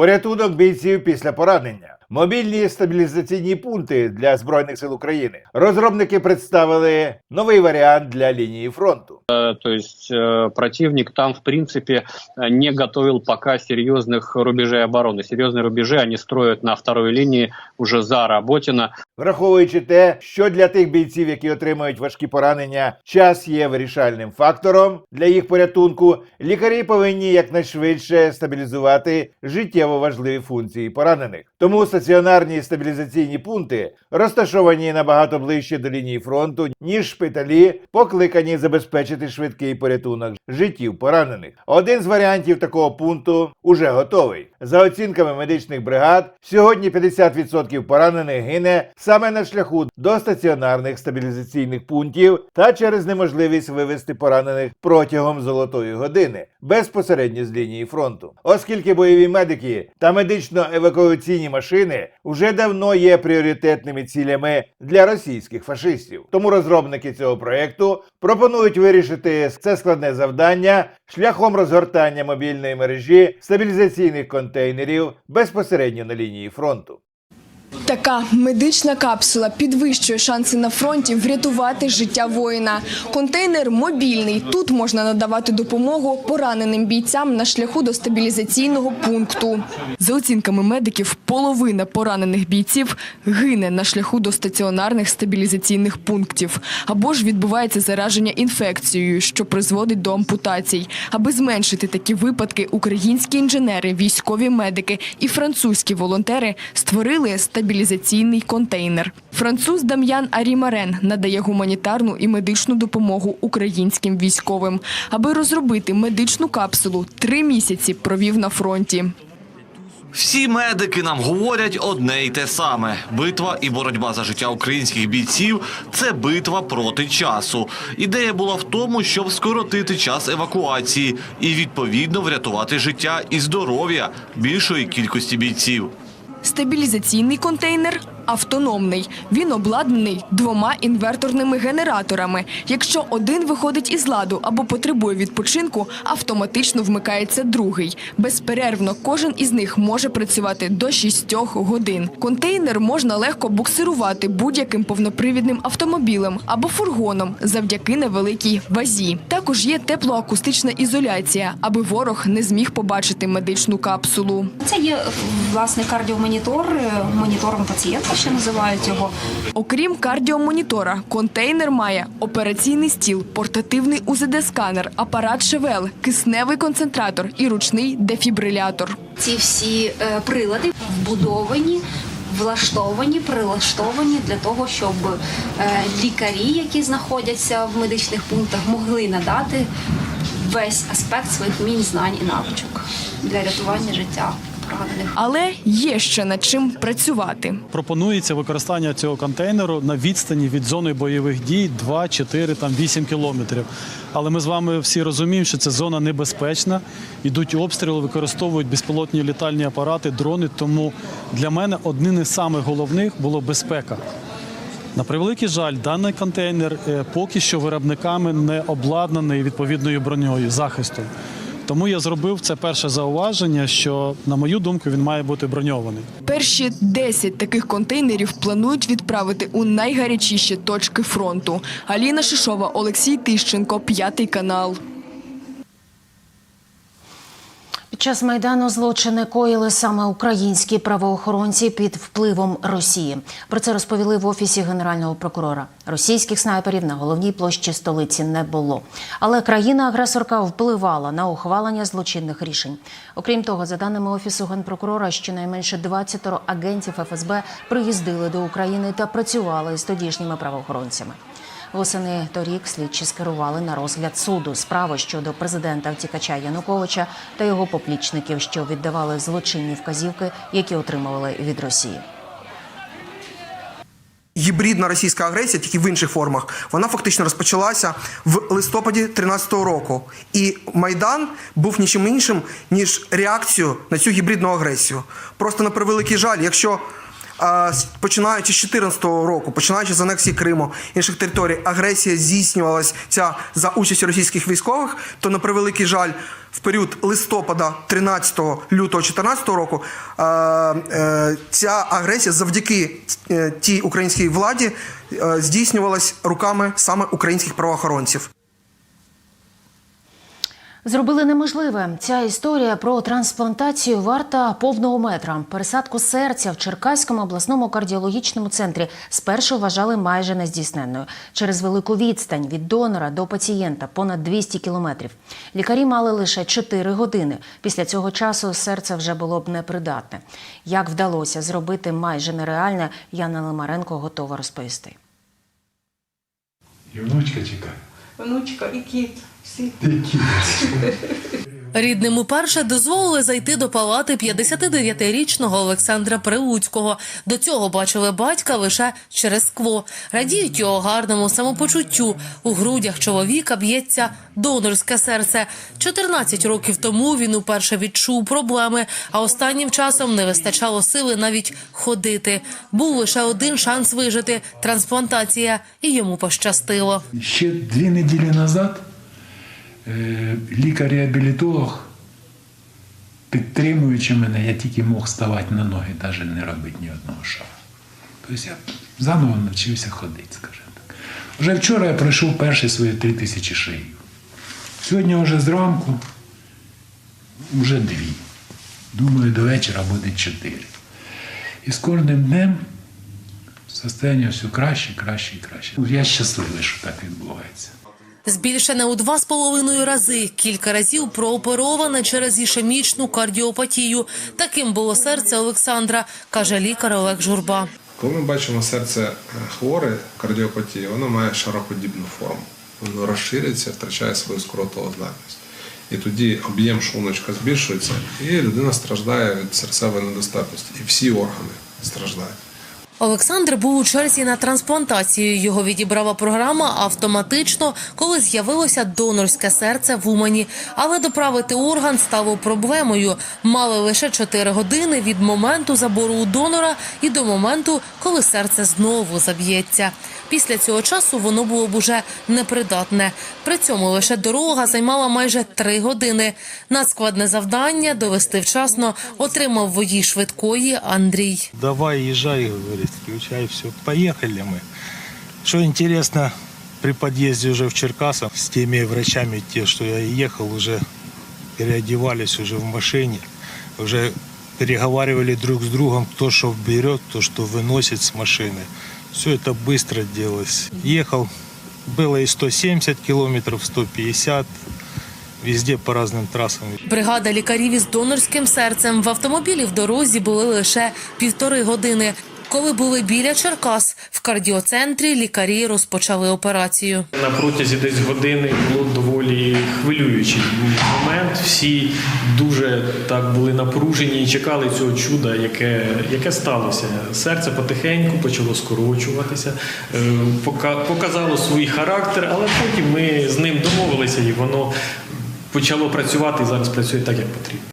Порятунок бійців після поранення Мобільні стабілізаційні пункти для збройних сил України. Розробники представили новий варіант для лінії фронту. То есть э, противник там, в принципе, э, не готовил пока серьезных рубежей обороны. Серьезные рубежи они строят на второй линии уже за Работино. Враховуючи те, що для тих бійців, які отримують важкі поранення, час є вирішальним фактором для їх порятунку, лікарі повинні якнайшвидше стабілізувати життєво важливі функції поранених. Тому стаціонарні стабілізаційні пункти розташовані набагато ближче до лінії фронту, ніж шпиталі, покликані забезпечити швидкий порятунок життів поранених. Один з варіантів такого пункту уже готовий. За оцінками медичних бригад, сьогодні 50% поранених гине саме на шляху до стаціонарних стабілізаційних пунктів та через неможливість вивести поранених протягом золотої години безпосередньо з лінії фронту, оскільки бойові медики та медично-евакуаційні машини вже давно є пріоритетними цілями для російських фашистів. Тому розробники цього проекту пропонують вирішити це складне завдання шляхом розгортання мобільної мережі стабілізаційних контейнерів безпосередньо на лінії фронту. Така медична капсула підвищує шанси на фронті врятувати життя воїна. Контейнер мобільний. Тут можна надавати допомогу пораненим бійцям на шляху до стабілізаційного пункту. За оцінками медиків, половина поранених бійців гине на шляху до стаціонарних стабілізаційних пунктів або ж відбувається зараження інфекцією, що призводить до ампутацій. Аби зменшити такі випадки, українські інженери, військові медики і французькі волонтери створили стабілізаційний контейнер. Француз Дам'ян Арімарен надає гуманітарну і медичну допомогу українським військовим. Аби розробити медичну капсулу, три місяці провів на фронті. Всі медики нам говорять одне й те саме: битва і боротьба за життя українських бійців це битва проти часу. Ідея була в тому, щоб скоротити час евакуації і відповідно врятувати життя і здоров'я більшої кількості бійців. Стабілізаційний контейнер автономний. Він обладнаний двома інверторними генераторами. Якщо один виходить із ладу або потребує відпочинку, автоматично вмикається другий. Безперервно кожен із них може працювати до 6 годин. Контейнер можна легко буксирувати будь-яким повнопривідним автомобілем або фургоном завдяки невеликій вазі. Також є теплоакустична ізоляція, аби ворог не зміг побачити медичну капсулу. Це є власне кардіомонітор, е, монітором пацієнта, ще називають його. Окрім кардіомонітора, контейнер має операційний стіл, портативний УЗД-сканер, апарат ШВЛ, кисневий концентратор і ручний дефібрилятор. Ці всі е, прилади вбудовані. Влаштовані, прилаштовані для того, щоб е, лікарі, які знаходяться в медичних пунктах, могли надати весь аспект своїх вмінь, знань і навичок для рятування життя. Але є ще над чим працювати. Пропонується використання цього контейнеру на відстані від зони бойових дій 2, 4, там 8 кілометрів. Але ми з вами всі розуміємо, що це зона небезпечна. Ідуть обстріли, використовують безпілотні літальні апарати, дрони. Тому для мене одним із самих головних було безпека. На превеликий жаль, даний контейнер е, поки що виробниками не обладнаний відповідною броньою захисту. Тому я зробив це перше зауваження, що, на мою думку, він має бути броньований. Перші 10 таких контейнерів планують відправити у найгарячіші точки фронту. Аліна Шишова, Олексій Тищенко, п'ятий канал. Під час майдану злочини коїли саме українські правоохоронці під впливом Росії. Про це розповіли в офісі генерального прокурора. Російських снайперів на головній площі столиці не було. Але країна-агресорка впливала на ухвалення злочинних рішень. Окрім того, за даними офісу генпрокурора, щонайменше 20 агентів ФСБ приїздили до України та працювали з тодішніми правоохоронцями. Восени торік слідчі скерували на розгляд суду справу щодо президента втікача Януковича та його поплічників, що віддавали злочинні вказівки, які отримували від Росії. Гібридна російська агресія, тільки в інших формах, вона фактично розпочалася в листопаді 2013 року. І Майдан був нічим іншим, ніж реакцією на цю гібридну агресію. Просто на превеликий жаль, якщо починаючи з 2014 року, починаючи з анексії Криму, інших територій, агресія здійснювалася ця за участю російських військових, то на превеликий жаль, в період листопада 13 лютого 2014 року е, ця агресія завдяки е, тій українській владі е, здійснювалась руками саме українських правоохоронців. Зробили неможливе. Ця історія про трансплантацію варта повного метра. Пересадку серця в Черкаському обласному кардіологічному центрі спершу вважали майже нездійсненною. Через велику відстань від донора до пацієнта понад 200 кілометрів. Лікарі мали лише 4 години. Після цього часу серце вже було б непридатне. Як вдалося зробити майже нереальне, Яна Лимаренко готова розповісти. І внучка чекає. Внучка і кіт. Рідним уперше дозволили зайти до палати 59-річного Олександра Прилуцького. До цього бачили батька лише через скво. Радіють його гарному самопочуттю. У грудях чоловіка б'ється донорське серце. 14 років тому він уперше відчув проблеми, а останнім часом не вистачало сили навіть ходити. Був лише один шанс вижити трансплантація, і йому пощастило. Ще дві неділі назад лікар-реабілітолог, підтримуючи мене, я тільки мог ставати на ноги, навіть не робити ні одного шагу. Тобто я заново навчився ходити, скажімо так. Вже вчора я пройшов перші свої три тисячі шиїв. Сьогодні вже зранку вже дві. Думаю, до вечора буде чотири. І з кожним днем состояння все краще, краще і краще. Я щасливий, що так відбувається. Збільшене у два з половиною рази, кілька разів проопероване через ішемічну кардіопатію. Таким було серце Олександра, каже лікар Олег Журба. Коли ми бачимо серце е, хворе, кардіопатії, воно має шароподібну форму. Воно розширюється, втрачає свою скоротову здатність. І тоді об'єм шлуночка збільшується, і людина страждає від серцевої недостатності. І всі органи страждають. Олександр був у черзі на трансплантацію. Його відібрала програма автоматично, коли з'явилося донорське серце в Умані. Але доправити орган стало проблемою. Мали лише 4 години від моменту забору у донора і до моменту, коли серце знову заб'ється. Після цього часу воно було б уже непридатне. При цьому лише дорога займала майже 3 години. Надскладне завдання довести вчасно отримав водій швидкої Андрій. Давай, езжай, говорит, включай, все. Поехали мы. Что интересно, при подъезде уже в Черкасов с теми врачами, те, что я ехал, уже переодевались уже в машине, уже переговаривали друг с другом, кто что берет, кто что выносит с машины. Все это быстро делалось. Ехал, было и 170 километров, 150, везде по разным трассам. Бригада лікарів із донорським серцем в автомобілі в дорозі були лише півтори години. Коли були біля Черкас, в кардіоцентрі лікарі розпочали операцію. На протязі десь години було доволі хвилюючий момент. Всі дуже так були напружені і чекали цього чуда, яке, яке сталося. Серце потихеньку почало скорочуватися, е, пока- показало свій характер, але потім ми з ним домовилися і воно почало працювати і зараз працює так, як потрібно.